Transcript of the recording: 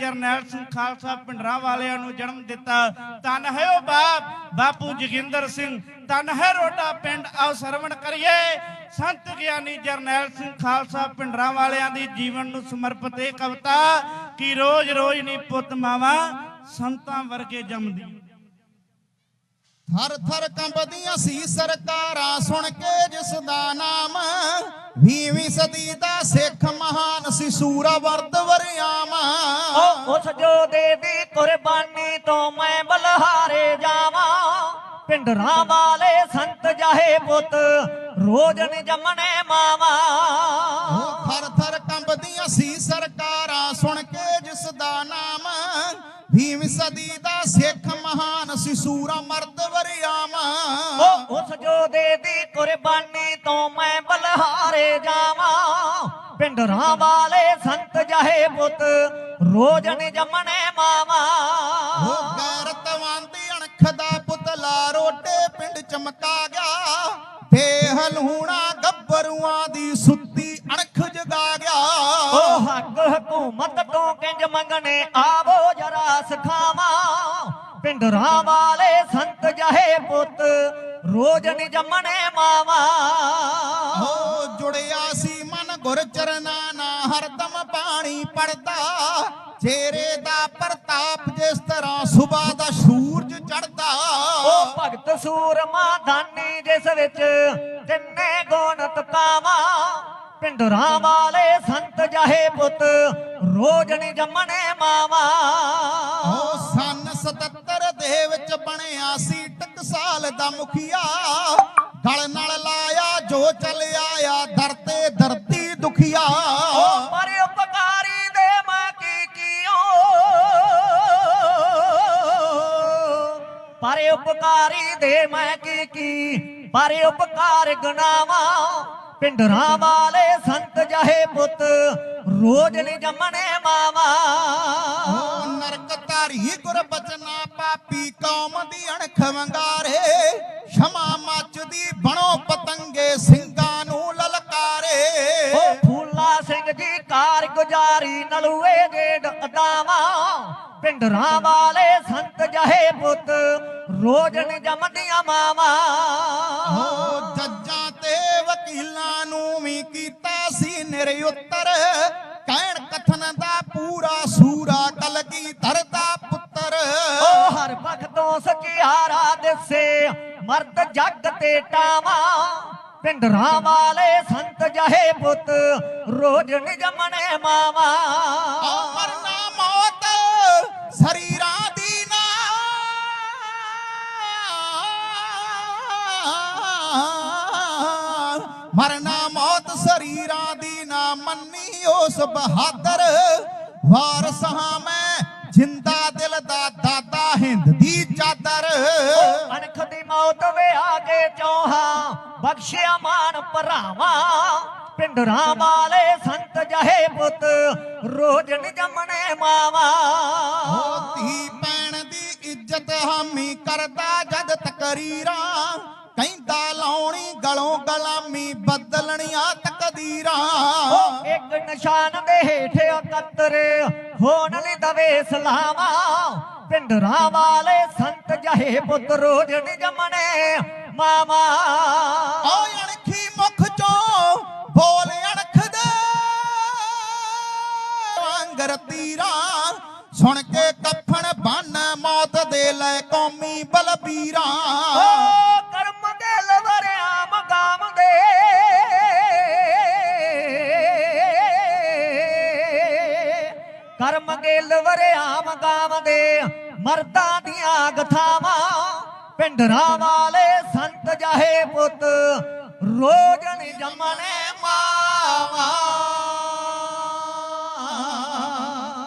ਜਰਨੈਲ ਸਿੰਘ ਖਾਲਸਾ ਪਿੰਡਰਾਂ ਵਾਲਿਆਂ ਨੂੰ ਜਨਮ ਦਿੱਤਾ। ਧੰਨ ਹੈ ਉਹ ਬਾਪ, ਬਾਪੂ ਜੋਗਿੰਦਰ ਸਿੰਘ। ਧੰਨ ਹੈ ਰੋਡਾ ਪਿੰਡ, ਆਓ ਸਰਵਣ ਕਰੀਏ। ਸੰਤ ਗਿਆਨੀ ਜਰਨੈਲ ਸਿੰਘ ਖਾਲਸਾ ਪਿੰਡਰਾਂ ਵਾਲਿਆਂ ਦੀ ਜੀਵਨ ਨੂੰ ਸਮਰਪਿਤ ਇਹ ਕਵਿਤਾ, ਕਿ ਰੋਜ਼ ਰੋਜ਼ ਨਹੀਂ ਪੁੱਤ ਮਾਵਾ, ਸੰਤਾਂ ਵਰਗੇ ਜੰਮਦੀ ਥਰ ਥਰ ਕੰਬਦੀਆਂ ਸੀ ਸਰਕਾਰਾਂ ਸੁਣ ਕੇ ਜਿਸ ਦਾ ਨਾਮ 20ਵੀਂ ਸਦੀ ਦਾ ਸਿੱਖ ਮਹਾਨ ਸੀ ਸੂਰਾ ਵਰਦ ਵਰਿਆਮ। ਓ ਉਸ ਜੋ ਦੇਵੀ ਕੁਰਬਾਨੀ ਤੋਂ ਮੈਂ ਬਲਹਾਰੇ ਜਾਵਾਂ। ਪਿੰਡਰਾਂ ਵਾਲੇ ਸੰਤ ਜਾਹੇ ਪੁੱਤ ਰੋਜ਼ ਜੰਮਣੇ ਮਾਵਾ। ਥਰ ਥਰ ਉਸ ਜੋ ਦੇਵੀ ਕੁਰਬਾਨੀ ਤੋਂ ਮੈਂ ਬਲਹਾਰੇ ਜਾਵਾਂ। ਪਿੰਡਰਾਂ ਵਾਲੇ ਸੰਤ ਜਾਹੇ ਪੁੱਤ ਰੋਜ਼ ਨ ਜੰਮਣੇ ਮਾਵਾ। ਉਹ ਗੈਰਤਵਾਂਦੀ ਅਣਖ ਦਾ ਪੁਤਲਾ ਰੋਟੇ ਪਿੰਡ ਚਮਕਾ ਗਿਆ। ਬੇਹਲੂਣਾ ਗੱਭਰੂਆਂ ਦੀ ਸੁੱਤੀ ਅਣਖ ਜਗਾ ਗਿਆ। ਓ ਹੱਕ ਹਕੂਮਤ ਤੋਂ ਕਿੰਜ ਮੰਗਣੇ ਆਵੋ ਜਰਾ ਸਿਖਾਵਾਂ। ਪਿੰਡਰਾਂ ਵਾਲੇ ਸੰਤ ਜਾਹੇ ਪੁੱਤ ਰੋਜ਼ ਨ ਜੰਮਣੇ ਮਾਵਾ। ਹੋ ਜੁੜਿਆ ਸੀ ਮਨ ਗੁਰ ਚਰਨਾਂ ਨਾਲ ਹਰਦਮ ਪਾਣੀ ਪੜਦਾ। ਚਿਹਰੇ ਦਾ ਪ੍ਰਤਾਪ ਜਿਸ ਤਰ੍ਹਾਂ ਸੁਬਾ ਦਾ ਸੂਰਜ ਚੜਦਾ ਓ ਭਗਤ ਸੂਰਮਾ ਦਾਨੀ ਜਿਸ ਵਿੱਚ ਤਿੰਨੇ ਗੁਣ ਤਕਾਵਾ ਪਿੰਡਰਾਂ ਵਾਲੇ ਸੰਤ ਜਾਹੇ ਪੁੱਤ ਰੋਜ਼ ਨ ਜੰਮਣੇ ਮਾਵਾ। ਉਹ ਸਨ 77 ਦੇ ਵਿੱਚ ਬਣਿਆ ਸੀ ਟਕਸਾਲ ਦਾ ਮੁਖੀਆ ਗਲ ਨਾਲ ਲਾਇਆ ਜੋ ਚੱਲ ਆਇਆ ਦਰ ਤੇ ਧਰਤੀ ਦੁਖੀਆ। ਪਰ ਉਪਕਾਰੀ ਦੇ ਮੈਂ ਕੀ ਕੀਓ? ਪਰ ਉਪਕਾਰੀ ਦੇ ਮੈਂ ਕੀ ਕੀ? ਪਰ ਉਪਕਾਰ ਗਨਾਵਾ ਪਿੰਡਰਾਂ ਵਾਲੇ ਸੰਤ ਜਾਹੇ ਪੁੱਤ ਰੋਜ਼ ਨੀ ਜੰਮਣੇ ਮਾਵਾ। ਨਰਕ ਧਾਰੀ ਗੁਰ ਬਚਨਾ ਪਾਪੀ ਕੌਮ ਦੀ ਅਣਖ ਵੰਗਾਰੇ ਪਤੰਗੇ ਸਿੰਘਾਂ ਨੂੰ ਲਲਕਾਰੇ। ਓ ਫੂਲਾ ਸਿੰਘ ਜੀ ਕਾਰ ਗੁਜਾਰੀ ਨਲੂਏ ਗੇੜ ਅਦਾਵਾ। ਪਿੰਡਰਾਂ ਵਾਲੇ ਸੰਤ ਜਹੇ ਪੁੱਤ ਰੋਜ਼ ਨ ਜੰਮਦੀਆਂ ਮਾਵਾ। ਉਹ ਜੱਜਾਂ ਤੇ ਵਕੀਲਾਂ ਨੂੰ ਵੀ ਕੀਤਾ ਸੀ ਨਿਰਉੱਤਰ ਕਹਿਣ ਕਥਨ ਦਾ ਪੂਰਾ ਸੂਰਾ ਕਲਗੀ ਧਰਦਾ ਪੁੱਤਰ। ਓ ਹਰ ਭਗਤੋਂ ਸਕਿਆਰਾ ਦਿਸੇ ਮਰਦ ਜੱਗ ਤੇ ਟਾਵਾ। ਪਿੰਡਰਾਂ ਵਾਲੇ ਸੰਤ ਜਹੇ ਪੁੱਤ, ਰੋਜ਼ ਨ ਮਾਵਾ। ਮਰਨਾ ਮੌਤ, ਸਰੀਰਾਂ ਦੀ ਨਾ। ਮਰਨਾ ਮੌਤ, ਸਰੀਰਾਂ ਦੀ ਨਾ ਮੰਨੀ ਉਸ ਬਹਾਦਰ। ਬਖਸ਼ਿਆ ਮਾਨ ਭਰਾਵਾ ਪਿੰਡਰਾਂ ਵਾਲੇ ਸੰਤ ਜਹੇ ਪੁੱਤ ਰੋਜ਼ ਨ ਜੰਮਣੇ ਮਾਵਾ। ਧੀ ਭੈਣ ਦੀ ਇੱਜ਼ਤ ਹਾਮੀ ਕਰਦਾ ਜਦ ਤਕਰੀਰਾਂ ਕਹਿੰਦਾ ਲਾਉਣੀ ਗਲੋਂ ਗਲਾਮੀ ਬਦਲਣੀਆਂ ਤਕਦੀਰਾਂ। ਇੱਕ ਨਿਸ਼ਾਨ ਦੇ ਹੇਠ ਇਕੱਤਰ ਹੋਣ ਲਈ ਦਵੇ ਸਲਾਵਾ। ਪਿੰਡਰਾਂ ਵਾਲੇ ਸੰਤ ਜਹੇ ਪੁੱਤ ਰੋਜ਼ ਨ ਜੰਮਣੇ ਮਾਵਾ ਓ ਅਣਖੀ ਮੁਖ ਚੋਂ ਬੋਲ ਅਣਖ ਦੇ ਵਾਂਗਰ ਤੀਰਾਂ ਸੁਣ ਕੇ ਕਫਨ ਬੰਨ ਮੌਤ ਦੇ ਲੈ ਕੌਮੀ ਬਲਬੀਰਾਂ। ਕਰਮ ਦੇ ਲਵਰਿਆ ਮਕਾਮ ਦੇ। ਕਰਮ ਦੇ ਲਵਰਿਆ ਮਕਾਮ ਦੇ ਮਰਦਾਂ ਦੀਆਂ ਗਥਾਵਾਂ ਪਿੰਡਰਾਂ ਵਾਲੇ ਸੰਤ ਜਾਹੇ ਪੁੱਤ ਰੋਜ਼ ਨੀ ਜੰਮਣੇ ਮਾਵਾ